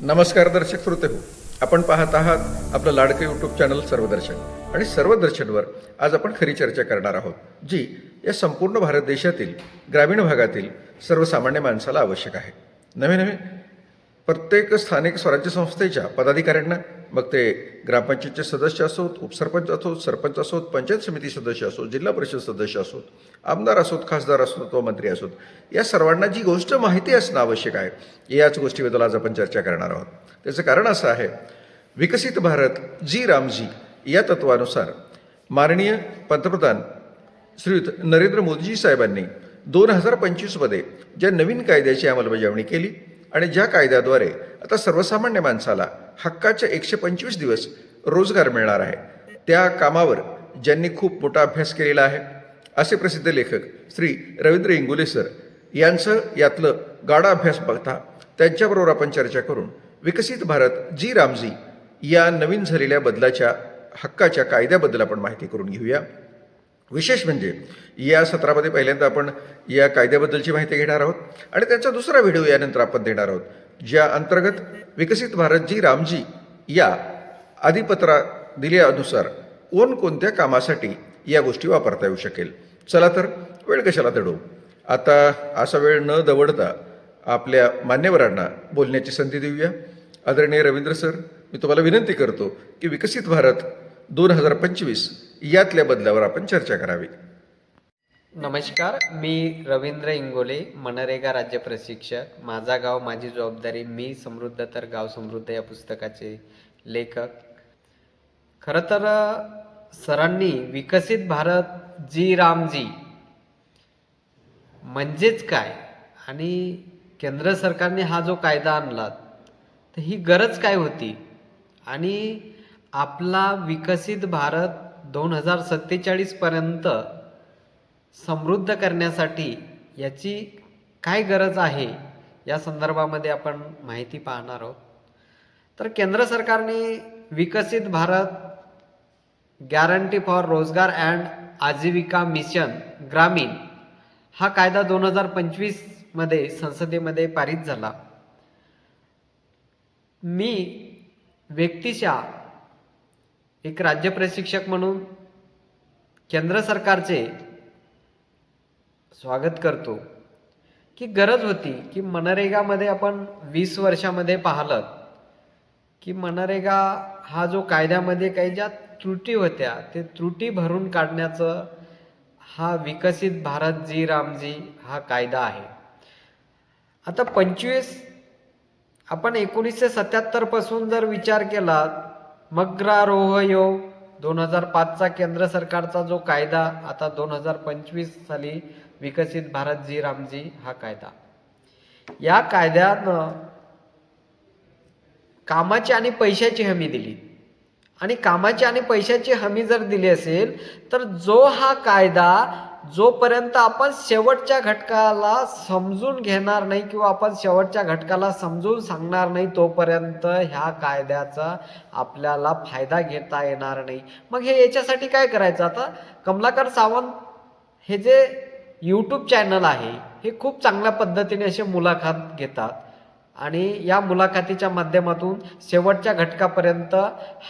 नमस्कार दर्शक श्रोते हो. आपण पाहत आहात आपलं लाडकं यूट्यूब चॅनल सर्वदर्शन. आणि सर्वदर्शनवर आज आपण खरी चर्चा करणार आहोत जी या संपूर्ण भारत देशातील ग्रामीण भागातील सर्वसामान्य माणसाला आवश्यक आहे. नवे नवे प्रत्येक स्थानिक स्वराज्य संस्थेच्या पदाधिकाऱ्यांना मग ते ग्रामपंचायतचे सदस्य असोत उपसरपंच असोत सरपंच असोत पंचायत समिती सदस्य असोत जिल्हा परिषद सदस्य असोत आमदार असोत खासदार असोत व मंत्री असोत. या सर्वांना जी गोष्ट माहिती असणं आवश्यक आहे याच गोष्टीबद्दल आज आपण चर्चा करणार आहोत. त्याचं कारण असं आहे विकसित भारत जी रामजी या तत्वानुसार माननीय पंतप्रधान श्रीयुत नरेंद्र मोदीजी साहेबांनी दोन हजार पंचवीसमध्ये ज्या नवीन कायद्याची अंमलबजावणी केली आणि ज्या कायद्याद्वारे आता सर्वसामान्य माणसाला हक्काचे एकशे पंचवीस दिवस रोजगार मिळणार आहे त्या कामावर ज्यांनी खूप मोठा अभ्यास केलेला आहे असे प्रसिद्ध लेखक श्री रवींद्र इंगोले सर यांचं यातलं गाडा अभ्यास बघता त्यांच्याबरोबर आपण चर्चा करून विकसित भारत जी रामजी या नवीन झालेल्या बदलाच्या हक्काच्या कायद्याबद्दल आपण माहिती करून घेऊया. विशेष म्हणजे या सत्रामध्ये पहिल्यांदा आपण या कायद्याबद्दलची माहिती घेणार आहोत आणि त्यांचा दुसरा व्हिडिओ यानंतर आपण देणार आहोत ज्या अंतर्गत विकसित भारत जी रामजी या अधिपत्रा दिल्यानुसार कोणकोणत्या कामासाठी या गोष्टी वापरता येऊ शकेल. चला तर वेळ कशाला दडू आता असा वेळ न दवडता आपल्या मान्यवरांना बोलण्याची संधी देऊया. आदरणीय रवींद्र सर मी तुम्हाला विनंती करतो की विकसित भारत दोन हजार पंचवीस यातल्या बदलावर आपण चर्चा करावी. नमस्कार मी रवींद्र इंगोले मनरेगा राज्य प्रशिक्षक. माझा गाव माझी जबाबदारी मी समृद्ध तर गाव समृद्ध या पुस्तकाचे लेखक. खरं तर सरांनी विकसित भारत जी रामजी म्हणजेच काय आणि केंद्र सरकारने हा जो कायदा आणला तर ही गरज काय होती? आणि आपला विकसित भारत दोन हजार सत्तेचाळीसपर्यंत समृद्ध करण्यासाठी याची काय गरज आहे? या संदर्भामध्ये आपण माहिती पाहणार आहोत. तर केंद्र सरकारने Viksit Bharat guarantee for Rozgar and Ajeevika mission Gramin हा कायदा दोन हजार पंचवीसमध्ये संसदेमध्ये पारित झाला. मी व्यक्तिशा एक राज्य प्रशिक्षक म्हणून केंद्र सरकारचे स्वागत करतो. की गरज होती की मनरेगामध्ये आपण वीस वर्षामध्ये पाहिलं की मनरेगा हा जो कायद्यामध्ये काही ज्या त्रुटी होत्या ते त्रुटी भरून काढण्याचं हा विकसित भारत जी रामजी हा कायदा आहे. आता पंचवीस आपण एकोणीसशे सत्याहत्तरपासून जर विचार केला मग्रारोहयो दोन हजार पाचचा केंद्र सरकारचा जो कायदा आता दोन हजार पंचवीस साली विकसित भारत जी रामजी हा कायदा. या कायद्यानं कामाची आणि पैशाची हमी दिली. आणि कामाची आणि पैशाची हमी जर दिली असेल तर जो हा कायदा जोपर्यंत आपण शेवटच्या घटकाला समजून घेणार नाही किंवा आपण शेवटच्या घटकाला समजून सांगणार नाही तोपर्यंत ह्या कायद्याचा आपल्याला फायदा घेता येणार नाही. मग हे याच्यासाठी काय करायचं? आता कमलाकर सावंत हे जे यूट्यूब चॅनल आहे हे खूप चांगल्या पद्धतीने असे मुलाखत घेतात. आणि या मुलाखतीच्या माध्यमातून शेवटच्या घटकापर्यंत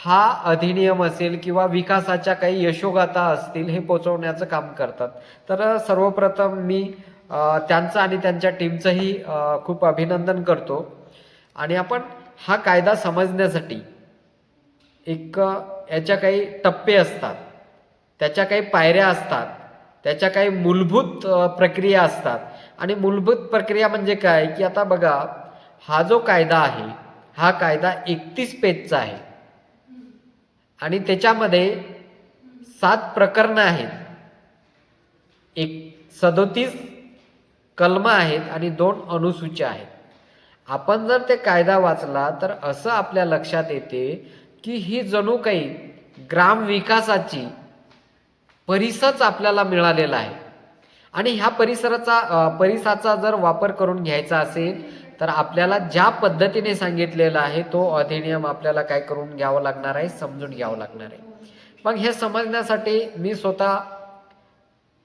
हा अधिनियम असेल किंवा विकासाच्या काही यशोगाथा असतील हे पोचवण्याचं काम करतात. तर सर्वप्रथम मी त्यांचं आणि त्यांच्या टीमचंही खूप अभिनंदन करतो. आणि आपण हा कायदा समजण्यासाठी एक याच्या काही टप्पे असतात त्याच्या काही पायऱ्या असतात त्याच्या काही मूलभूत प्रक्रिया असतात. आणि मूलभूत प्रक्रिया म्हणजे काय? की आता बघा हा जो कायदा आहे हा कायदा एकतीस पेजचा आहे. आणि त्याच्यामध्ये सात प्रकरणं आहेत. एक सदोतीस कलमं आहेत आणि दोन अनुसूची आहेत. आपण जर ते कायदा वाचला तर असं आपल्या लक्षात येते की ही जणू काही ग्राम विकासाची परिसच आपल्याला मिळालेला आहे. आणि ह्या परिसराचा परिसाचा जर वापर करून घ्यायचा असेल तर आपल्याला ज्या पद्धतीने सांगितलेला आहे तो अधिनियम आपल्याला काय करून घ्यावं लागणार आहे समजून घ्यावं लागणार आहे. मग हे समजण्यासाठी मी स्वतः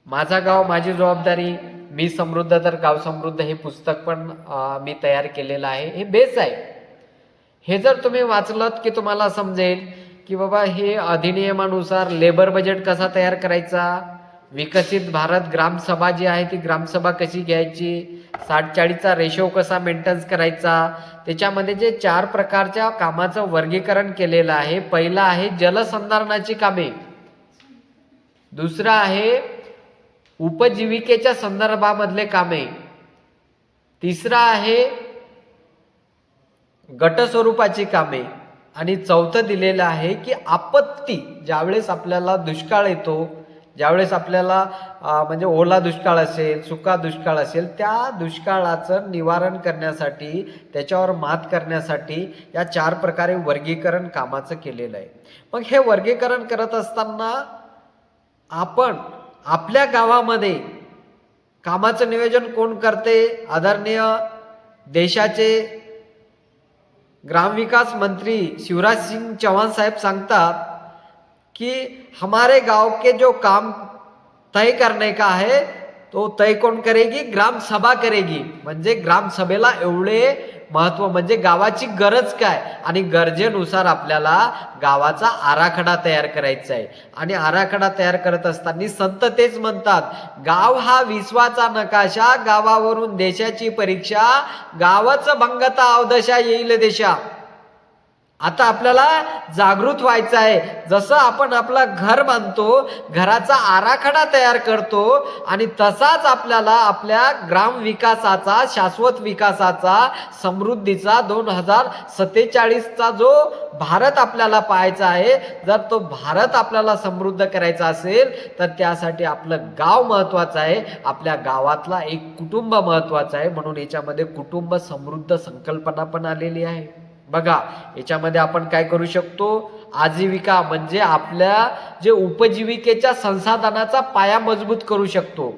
माझा गाव माझी जबाबदारी मी समृद्ध तर गाव समृद्ध हे पुस्तक पण मी तयार केलेलं आहे. हे बेस आहे. हे जर तुम्ही वाचलत की तुम्हाला समजेल की बाबा हे अधिनियमानुसार लेबर बजेट कसा तयार करायचा? विकसित भारत ग्रामसभा जी आहे ती ग्रामसभा कशी घ्यायची? साठ चाळीसचा रेशो कसा मेंटेन्स करायचा? त्याच्यामध्ये जे चार प्रकारच्या कामाचं वर्गीकरण केलेलं आहे पहिलं आहे जलसंधारणाची कामे. दुसरं आहे उपजीविकेच्या संदर्भामधले कामे. तिसरं आहे गटस्वरूपाची कामे. आणि चौथं दिलेलं आहे की आपत्ती ज्यावेळेस आपल्याला दुष्काळ येतो ज्यावेळेस आपल्याला म्हणजे ओला दुष्काळ असेल सुका दुष्काळ असेल त्या दुष्काळाचं निवारण करण्यासाठी त्याच्यावर मात करण्यासाठी या चार प्रकारे वर्गीकरण कामाचं केलेलं आहे. मग हे वर्गीकरण करत असताना आपण आपल्या गावामध्ये कामाचं नियोजन कोण करते? आदरणीय देशाचे ग्रामविकास मंत्री शिवराज सिंग चव्हाण साहेब सांगतात कि हमारे गांव के जो काम तय करने का है तो तय कोण करेगी? ग्राम सभा करेगी। म्हणजे ग्राम सभेला एवढे महत्त्व म्हणजे गावाची गरज काय? आणि गरजेनुसार आपल्याला गावाचा आराखडा तयार करायचा आहे. आणि आराखडा तयार करत असताना संत तेच म्हणतात गाव हा विश्वाचा नकाशा गावावरून देशाची परीक्षा गावाचं भंगता अवदशा येईल देशा. आता आपल्याला जागृत व्हायचं आहे जसं आपण आपला घर बांधतो घराचा आराखडा तयार करतो आणि तसाच आपल्याला आपल्या ग्राम विकासाचा शाश्वत विकासाचा समृद्धीचा दोन हजार सत्तेचाळीसचा जो भारत आपल्याला पाहायचा आहे जर तो भारत आपल्याला समृद्ध करायचा असेल तर त्यासाठी आपलं गाव महत्त्वाचं आहे. आपल्या गावातला एक कुटुंब महत्त्वाचं आहे. म्हणून याच्यामध्ये कुटुंब समृद्ध संकल्पना पण आलेली आहे. बघा याच्यामध्ये आपण काय करू शकतो? आजीविका म्हणजे आपल्या जे उपजीविकेच्या संसाधनाचा पाया मजबूत करू शकतो.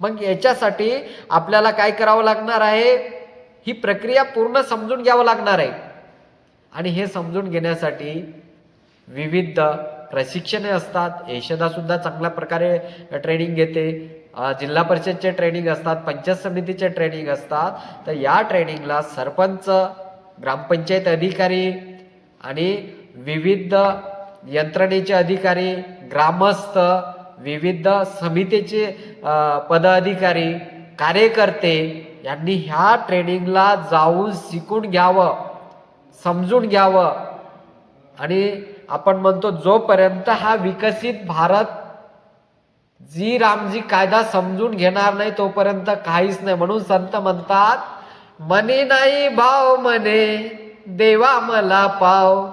मग याच्यासाठी आपल्याला काय करावं लागणार आहे? ही प्रक्रिया पूर्ण समजून घ्यावं लागणार आहे. आणि हे समजून घेण्यासाठी विविध प्रशिक्षणे असतात. यशदासुद्धा चांगल्या प्रकारे ट्रेनिंग घेते. जिल्हा परिषदचे ट्रेनिंग असतात पंचायत समितीचे ट्रेनिंग असतात. तर या ट्रेनिंगला सरपंच ग्रामपंचायत अधिकारी आणि विविध यंत्रणेचे अधिकारी ग्रामस्थ विविध समितीचे पदाधिकारी कार्यकर्ते यांनी ह्या ट्रेनिंगला जाऊन शिकून घ्यावं समजून घ्यावं. आणि आपण म्हणतो जोपर्यंत हा विकसित भारत जी रामजी कायदा समजून घेणार नाही तोपर्यंत काहीच नाही. म्हणून संत म्हणतात मनी नाही भाव मने देवा मला पाव.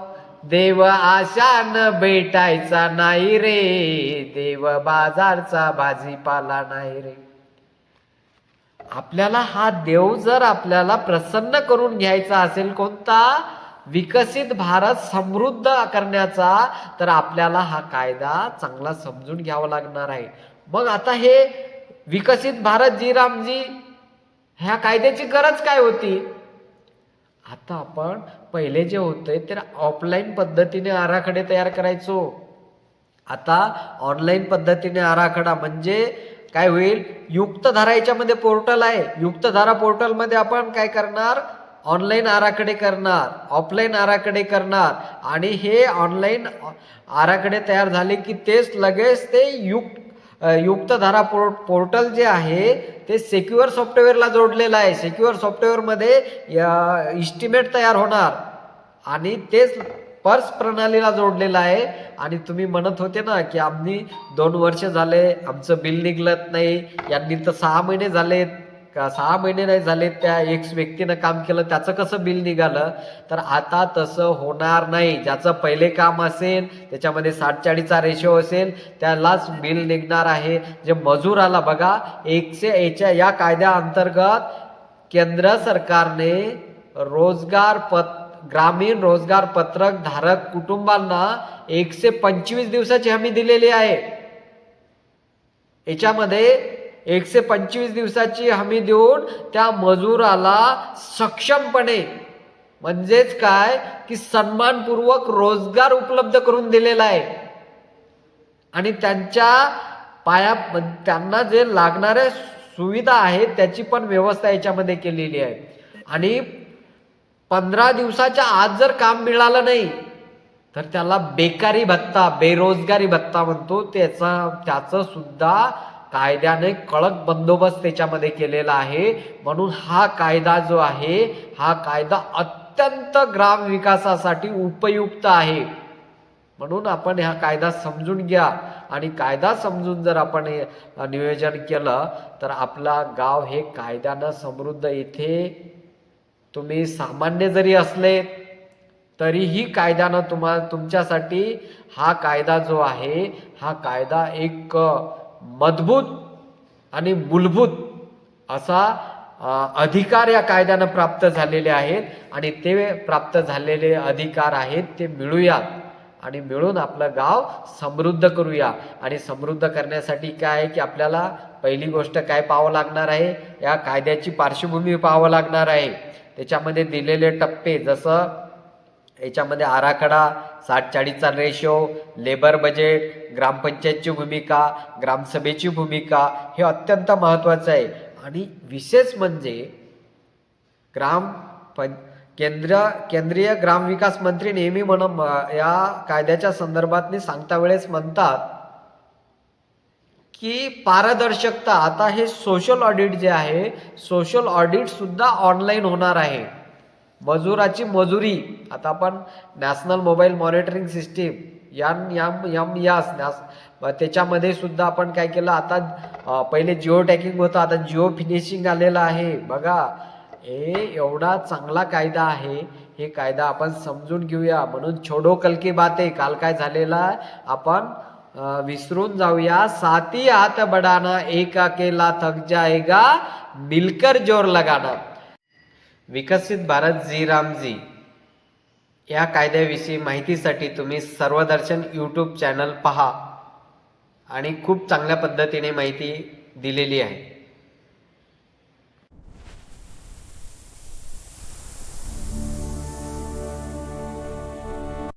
देव आशान भेटायचा नाही रे देव बाजारचा भाजीपाला नाही रे. आपल्याला हा देव जर आपल्याला प्रसन्न करून घ्यायचा असेल कोणता विकसित भारत समृद्ध करण्याचा तर आपल्याला हा कायदा चांगला समजून घ्यावा लागणार आहे. मग आता हे विकसित भारत जी रामजी ह्या कायद्याची गरज काय होती? आता आपण पहिले जे होते ते ऑफलाईन पद्धतीने आराखडे तयार करायचो. आता ऑनलाईन पद्धतीने आराखडा म्हणजे काय होईल? युक्तधारा याच्यामध्ये पोर्टल आहे. युक्तधारा पोर्टलमध्ये आपण काय करणार? ऑनलाईन आराखडे करणार. ऑफलाईन आराखडे करणार. आणि हे ऑनलाईन आराखडे तयार झाले की तेच लगेच ते युक्त युक्तधारा पोर्ट पोर्टल जे आहे ते सेक्युअर सॉफ्टवेअरला जोडलेलं आहे. सेक्युअर सॉफ्टवेअरमध्ये इस्टिमेट तयार होणार. आणि तेच पर्स प्रणालीला जोडलेलं आहे. आणि तुम्ही म्हणत होते ना की आम्ही दोन वर्ष झाले आमचं बिल निघलत नाही. यांनी तर सहा महिने झालेत. सहा महिने नाही झाले त्या एक व्यक्तीनं काम केलं त्याचं कसं बिल निघालं? तर आता तसं होणार नाही. ज्याचं पहिले काम असेल त्याच्यामध्ये साठ चाळीसचा रेशो असेल त्यालाच बिल निघणार आहे. जे मजूर आला बघा एकशे याच्या या कायद्या अंतर्गत केंद्र सरकारने रोजगार पत ग्रामीण रोजगार पत्रक धारक कुटुंबांना एकशे पंचवीस दिवसाची हमी दिलेली आहे. याच्यामध्ये एकशे पंचवीस दिवसाची हमी देऊन त्या मजुराला सक्षमपणे म्हणजेच काय? की सन्मानपूर्वक रोजगार उपलब्ध करून दिलेला आहे. आणि त्यांच्या पाया त्यांना जे लागणाऱ्या सुविधा आहेत त्याची पण व्यवस्था याच्यामध्ये केलेली आहे. आणि पंधरा दिवसाच्या आत जर काम मिळालं नाही तर त्याला बेकारी भत्ता बेरोजगारी भत्ता म्हणतो. त्याचा त्याचं सुद्धा कायद्याने कडक बंदोबस्त त्याच्यामध्ये केलेला आहे. म्हणून हा कायदा जो आहे हा कायदा अत्यंत ग्राम विकासासाठी उपयुक्त आहे. म्हणून आपण हा कायदा समजून घ्या. आणि कायदा समजून जर आपण नियोजन केलं तर आपला गाव हे कायद्यानं समृद्ध इथे तुम्ही सामान्य जरी असले तरीही कायद्यानं तुम्हा तुमच्यासाठी हा कायदा जो आहे हा कायदा एक मजबूत आणि मूलभूत असा अधिकार या कायद्यानं प्राप्त झालेले आहेत आणि ते प्राप्त झालेले अधिकार आहेत ते मिळूयात आणि मिळून आपलं गाव समृद्ध करूया. आणि समृद्ध करण्यासाठी काय आहे की आपल्याला पहिली गोष्ट काय पाहावं लागणार आहे? या कायद्याची पार्श्वभूमी पाहावं लागणार आहे. त्याच्यामध्ये दिलेले टप्पे जसं याच्यामध्ये आराखडा साठ चाळीसचा रेशो लेबर बजेट ग्रामपंचायतची भूमिका ग्रामसभेची भूमिका हे अत्यंत महत्त्वाचं आहे. आणि विशेष म्हणजे ग्राम पं केंद्र केंद्रीय ग्रामविकास मंत्री नेहमी म्हणून या कायद्याच्या संदर्भात सांगता वेळेस म्हणतात की पारदर्शकता आता हे सोशल ऑडिट जे आहे सोशल ऑडिट सुद्धा ऑनलाईन होणार आहे. मजुराची मजुरी. आता आपण नॅशनल मोबाईल मॉनिटरिंग सिस्टीम यान याम यम यास नॅस त्याच्यामध्ये सुद्धा आपण काय केलं आता पहिले जिओ टॅकिंग होतं आता जिओ फिनिशिंग आलेलं आहे. बघा हे एवढा चांगला कायदा आहे हे कायदा आपण समजून घेऊया. म्हणून छोडो कलकी बाते काल काय झालेला आपण विसरून जाऊया. साती हात बडाना एका केला थक जाएगा मिलकर जोर लगाना. विकसित भारत जी रामजी. या कायद्याविषयी माहितीसाठी तुम्ही सर्वदर्शन यूट्यूब चॅनल पहा. आणि खूप चांगल्या पद्धतीने माहिती दिलेली आहे.